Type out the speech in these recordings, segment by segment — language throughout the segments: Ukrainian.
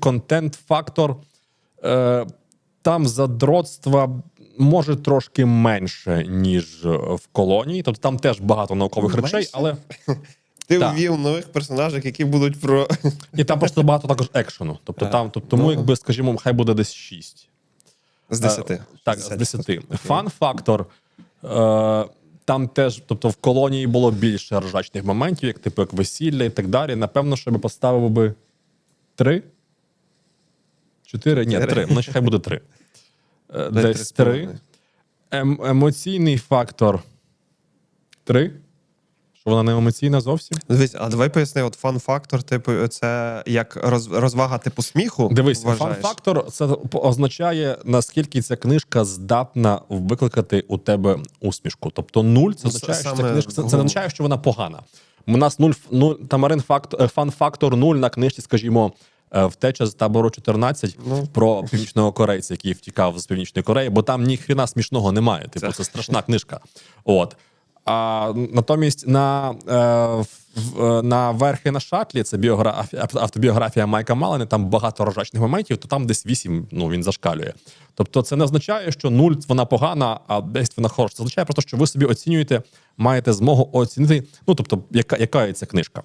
контент-фактор. Е, там задротства може трошки менше, ніж в колонії. Тобто там теж багато наукових Менше? речей, але Ти Так. ввів нових персонажів, які будуть про. і там просто багато також екшену. Тобто Так. там, тобто, тому, Ну. якби, скажімо, хай буде десь 6. З 10. Е, Так, з 10. Фан-фактор. Е, там теж, тобто в колонії було більше ржачних моментів, як типу як весілля і так далі. Напевно, що би поставив би 3? 4? Ні, Чотири. 3. Значить, хай буде 3. Дай Десь три з 3. половиною. Ем, емоційний фактор 3. Що вона не емоційна зовсім? Дивись, а давай поясни, от фан-фактор, типу, це як роз, розвага типу сміху. Дивись, фан-фактор це означає, наскільки ця книжка здатна викликати у тебе усмішку. Тобто нуль це Ну, означає, що ця книжка це, це не означає, що вона погана. У нас нуль, нуль тамарин факт, е, фан-фактор нуль на книжці, скажімо. Е, Втеча з табору 14 Ну. про північного корейця, який втікав з північної Кореї, бо там ніхрена смішного немає. Типу, Це- це страшна книжка. От. А натомість на, е, е, на верхи на шатлі це біографія, автобіографія Майка Малини, там багато рожачних моментів, то там десь вісім ну, він зашкалює. Тобто це не означає, що нуль вона погана, а 10 вона хороша. Це означає просто, що ви собі оцінюєте, маєте змогу оцінити, ну тобто, яка, яка є ця книжка.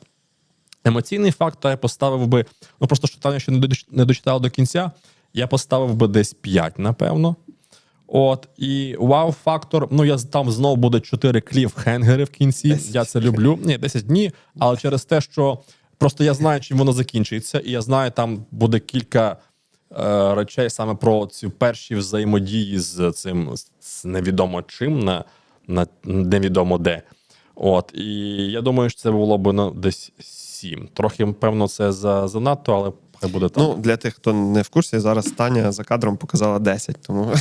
Емоційний фактор я поставив би, ну просто що Таня ще не доч- не дочитала до кінця, я поставив би десь 5, напевно. От, і вау-фактор. Ну, я там знову буде 4 кліфхенгери в кінці. 10. Я це люблю. Ні, 10 дні, але через те, що просто я знаю, чим воно закінчується, і я знаю, там буде кілька е, речей саме про ці перші взаємодії з цим з невідомо чим на, на невідомо де. От, і я думаю, що це було б ну, десь 7. Трохи, певно, це за, занадто, але хай буде так. Ну, для тих, хто не в курсі, зараз Таня за кадром показала 10, тому